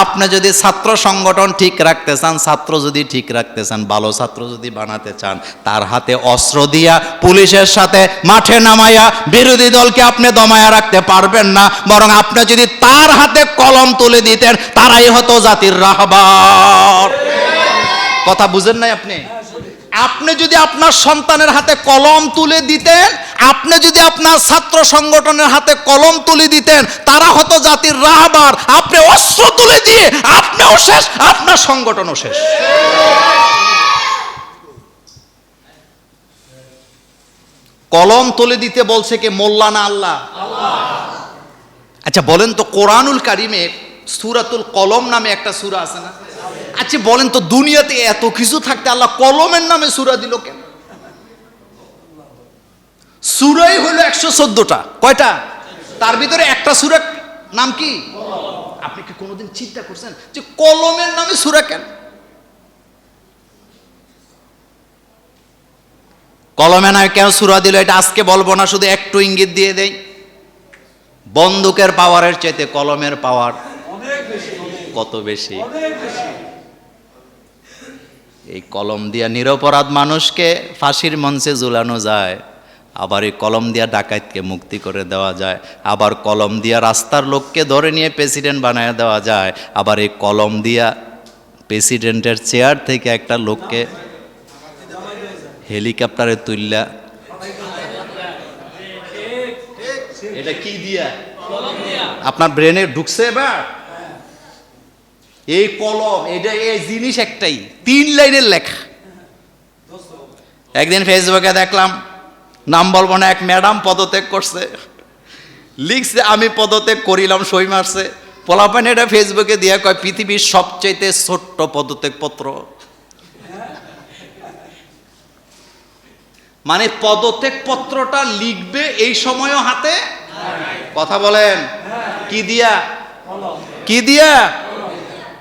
আপনি যদি ছাত্র সংগঠন ঠিক রাখতে চান, ছাত্র যদি ঠিক রাখতে চান, ভালো ছাত্র যদি বানাতে চান, তার হাতে অস্ত্র দিয়া পুলিশের সাথে মাঠে নামাইয়া বিরোধী দলকে আপনি দমায়া রাখতে পারবেন না, বরং আপনি যদি তার হাতে কলম তুলে দিতেন, তারাই হতো জাতির রাহবার। কথা বুঝেন নাই আপনি? আপনি যদি আপনার সন্তানের হাতে কলম তুলে দিতেন, আপনি যদি আপনার ছাত্র সংগঠনের হাতে কলম তুলে দিতেন, তারা হতো জাতির রাহবার আপনি অস্ত্র তুলে দিয়ে আপনিও শেষ, আপনার সংগঠনও শেষ। কলম তুলে দিতে বলছে কে? মোল্লা না আল্লাহ। আচ্ছা বলেন তো কোরআনুল কারিমে সুরাতুল কলম নামে একটা সুরা আছে না? আচ্ছা বলেন তো দুনিয়াতে এত কিছু থাকতে আল্লাহ কলমের নামে সুরা দিল কেন? সুরাই হলো একশো চোদ্দটা। কয়টা? তার ভিতরে একটা সুরা নাম কি? আপনি কি কোনোদিন চিন্তা করছেন যে কলমের নামে সুরা কেন? কলমে নয় কেন সুরা দিল? এটা আজকে বলব না শুধু একটু ইঙ্গিত দিয়ে দেই। বন্দুকের পাওয়ারের চাইতে কলমের পাওয়ার কত বেশি। এই কলম দিয়া নিরপরাধ মানুষকে ফাঁসির মঞ্চে ঝুলানো যায় আবার এই কলম দিয়া ডাকাতকে মুক্তি করে দেওয়া যায় আবার কলম দিয়া রাস্তার লোককে ধরে নিয়ে প্রেসিডেন্ট বানায় দেওয়া যায় আবার এই কলম দিয়া প্রেসিডেন্টের চেয়ার থেকে একটা লোককে হেলিকপ্টারে তুললা এটা কি দিয়া। আপনার ব্রেনে ঢুকছে এবার? এই কলম, এটা এই জিনিস একটাই, তিন লাইনের লেখা। একদিন ফেসবুকে দেখলাম, নাম বলব না, এক ম্যাডাম পদত্যাগ করছে। লিখছে, আমি পদত্যাগ করিলাম, সই মারছে। পোলাপান এটা ফেসবুকে দিয়ে কয়, পৃথিবীর সবচাইতে ছোট্ট পদত্যাগ পত্র মানে পদত্যাগ পত্রটা লিখবে এই সময়ও হাতে? কথা বলেন। কি দিয়া? কি দিয়া?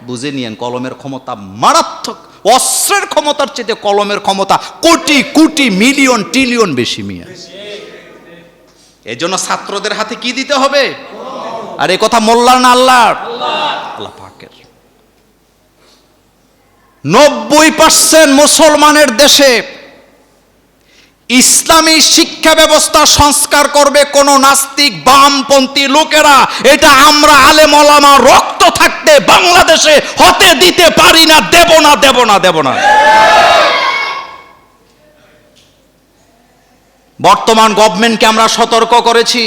বুঝে নিয়েন, কলমের ক্ষমতা মারাত্মক, অস্ত্রের ক্ষমতার চেয়ে কলমের ক্ষমতা কোটি কোটি মিলিয়ন ট্রিলিয়ন বেশি মিয়া। এই জন্য ছাত্রদের হাতে কি দিতে হবে? আর এই কথা মোল্লার না আল্লাহর? আল্লাহ পাকের। নব্বই পার্সেন্ট মুসলমানের দেশে ইসলামী শিক্ষা ব্যবস্থা সংস্কার করবে কোন নাস্তিক বামপন্থী লোকেরা। এটা আমরা আলেম ওলামা রক্ত থাকতে বাংলাদেশে হতে দিতে পারি না, দেব না দেব না দেব না। বর্তমান গভর্নমেন্টকে আমরা সতর্ক করেছি।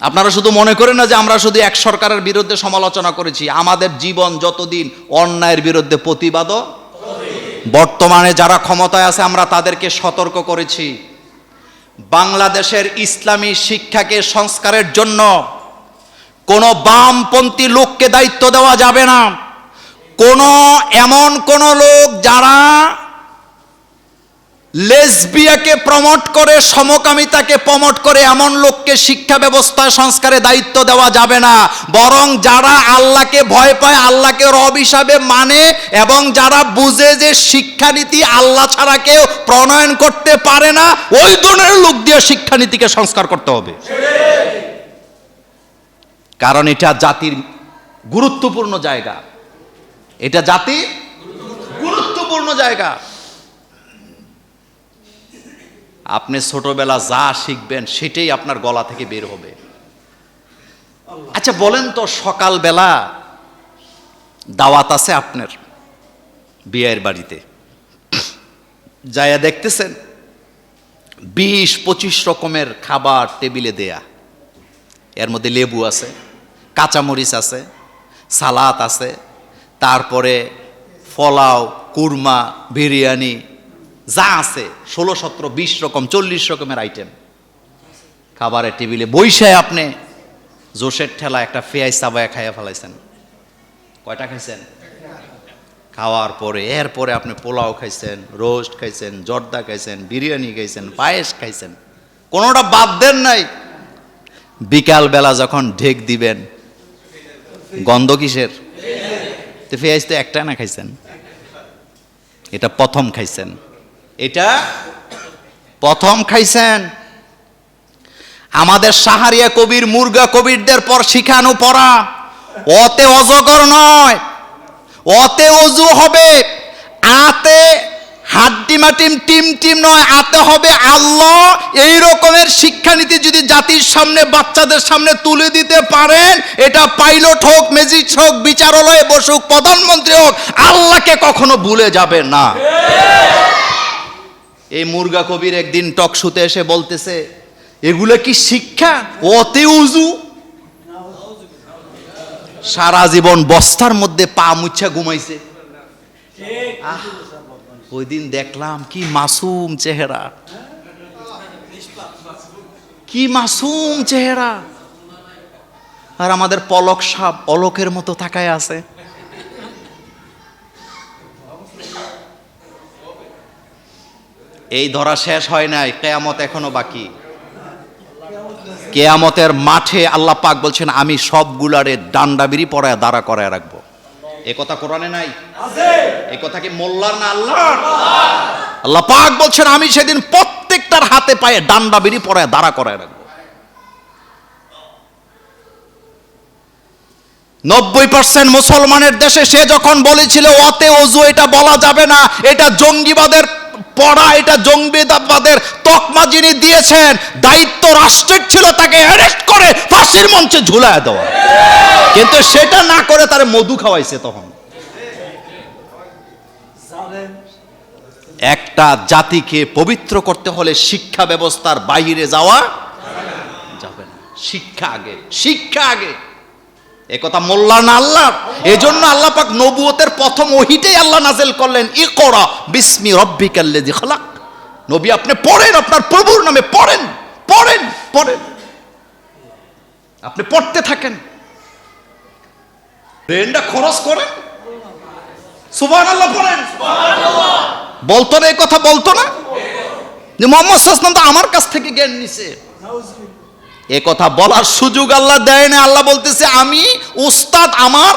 আপনারা শুধু মনে করেন না যে আমরা শুধু এক সরকারের বিরুদ্ধে সমালোচনা করেছি। আমাদের জীবন যতদিন অন্যায়ের বিরুদ্ধে প্রতিবাদও, বর্তমানে যারা ক্ষমতায় আছে আমরা তাদেরকে সতর্ক করেছি। বাংলাদেশের ইসলামী শিক্ষাকে সংস্কারের জন্য কোনো বামপন্থী লোককে দায়িত্ব দেওয়া যাবে না। কোনো এমন কোন লোক যারা লেসবিয়াকে প্রমোট করে, সমকামিতাকে প্রমোট করে, এমন লোককে শিক্ষা ব্যবস্থায় সংস্কারে দায়িত্ব দেওয়া যাবে না। বরং যারা আল্লাহকে ভয় পায়, আল্লাহকে রব হিসাবে মানে এবং যারা বুঝে যে শিক্ষানীতি আল্লাহ ছাড়া কেউ প্রণয়ন করতে পারে না, ওই ধরনের লোক দিয়ে শিক্ষানীতিকে সংস্কার করতে হবে। কারণ এটা জাতির গুরুত্বপূর্ণ জায়গা। এটা জাতির গুরুত্বপূর্ণ জায়গা। আপনি ছোটবেলা যা শিখবেন, সেটাই আপনার গলা থেকে বের হবে। আচ্ছা বলেন তো, সকালবেলা দাওয়াত আছে আপনার বিয়ের বাড়িতে? যায়া দেখতেছেন, বিশ পঁচিশ রকমের খাবার টেবিলে দেয়া। এর মধ্যে লেবু আছে। কাঁচামরিচ আছে সালাত আছে, তারপরে ফলাও কুরমা, বিরিয়ানি, যা আছে, ষোলো, সতেরো, বিশ রকম, চল্লিশ রকমের আইটেম খাবারের টেবিলে বৈশায় আপনি জোশের ঠেলা একটা ফেয়াই চাবায় খাইয়া ফেলাইছেন। কয়টা খাইছেন? খাওয়ার পরে, এরপরে আপনি পোলাও খাইছেন, রোস্ট খাইছেন, জর্দা খাইছেন, বিরিয়ানি খাইছেন, পায়েস খাইছেন। কোনোটা বাদ দেন নাই। বিকালবেলা যখন ঢেক দিবেন গন্ধ কিসের? তো পেঁয়াজ তো একটা না খাইছেন? এটা প্রথম খাইছেন। এটা প্রথম খাইছেন। আমাদের সাহারিয়া কবির, মুরগা কবিরদের পর শিখানো পড়া। অতে অজগর নয় অতে অজু হবে। মাটিম টিম টিম নয়, আতে হবে আল্লাহ। এই রকমের শিক্ষানীতি যদি জাতির সামনে, বাচ্চাদের সামনে তুলে দিতে পারেন, এটা পাইলট হোক ম্যাজিক হোক, বিচারালয়ে বসুক, প্রধানমন্ত্রী হোক, আল্লাহকে কখনো ভুলে যাবে না। এই মুরগা কবির একদিন টক শুতে এসে বলতেছে, এগুলো কি শিক্ষা? অতে উজু? সারা জীবন বস্তার মধ্যে পা মুচ্ছা ঘুমাইছে। ওই দিন দেখলাম কি মাসুম চেহারা। কি মাসুম চেহারা। আর আমাদের পলক সাপ অলকের মতো তাকায় আছে। এই ধরা শেষ হয় নাই, কেয়ামত এখনও বাকি। কেয়ামতের মাঠে আল্লাহ পাক বলছেন, আমি সবগুলারে ডান্ডাবিরি পড়ায় দাঁড়া করায় রাখব। এ কথা কোরআনে নাই? এ কথা কি মোল্লার না আল্লাহ। আল্লাহ পাক বলছেন আমি সেদিন প্রত্যেকটার হাতে পায়ে ডান্ডা বেরি পরে দাঁড়া করায় রাখব। নব্বই পার্সেন্ট মুসলমানের দেশে সে যখন বলেছিল অতে অজু এটা বলা যাবে না এটা জঙ্গিবাদের পড়া, এটা জঙ্গিবাদের তকমা যিনি দিয়েছেন, দায়িত্ব রাষ্ট্রের ছিল তাকে অ্যারেস্ট করে ফাঁসির মঞ্চে ঝুলায় দেওয়া। কিন্তু সেটা না করে তার মধু খাওয়াইছে তখন। একটা জাতিকে পবিত্র করতে হলে শিক্ষা ব্যবস্থার বাইরে যাওয়া যাবে না। শিক্ষা আগে শিক্ষা আগে। এ কথা মোল্লা না আল্লাহ এজন্য আল্লাহ পাক নবুয়তের প্রথম ওহিটাই আল্লাহ নাজেল করলেন ই করা বিস্মি রব্বিকাল্লাযী খালাক। নবী আপনি পড়েন, আপনার প্রভুর নামে পড়েন পড়েন পড়েন। আপনি পড়তে থাকেন। ব্রেনটা খরচ করেন। সুবহানাল্লাহ পড়েন। বলতো না এই কথা, বলতো না? যে মোহাম্মদ সাল্লাল্লাহু তো আমার কাছ থেকে জ্ঞান নিছে। এ কথা বলার সুযোগ আল্লাহ দেয় না আল্লাহ বলতেছে, আমি উস্তাদ, আমার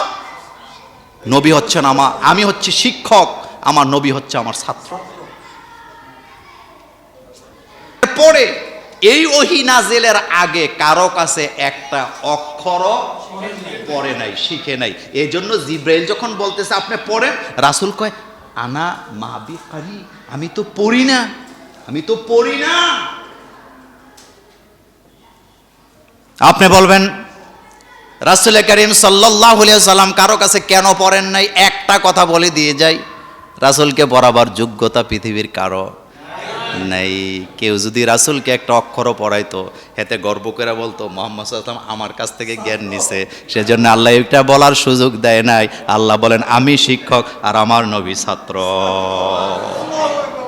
নবী হচ্ছেন আমার, আমি হচ্ছে শিক্ষক, আমার নবী হচ্ছে আমার ছাত্র। পরে এই ওহি নাজেলের আগে কারও কাছে একটা অক্ষর পড়ে নাই, শিখে নাই। এই জন্য জিব্রাইল যখন বলতেছে, আপনি পড়েন? রাসুল কয়, আনা মাবি আমি তো পড়ি না, আমি তো পড়ি না। আপনি বলবেন, রাসুল করিম সাল্লাহ সাল্লাম কারও কাছে কেন পড়েন নাই? একটা কথা বলে দিয়ে যাই, রাসুলকে পড়াবার যোগ্যতা পৃথিবীর কারও নাই। কেউ যদি রাসুলকে একটা অক্ষরও পড়াইতো এতে গর্ব করে বলতো, মোহাম্মদ সাল্লাম আমার কাছ থেকে জ্ঞান নিছে, সেজন্য আল্লাহ এটা বলার সুযোগ দেয় নাই। আল্লাহ বলেন, আমি শিক্ষক আর আমার নবী ছাত্র।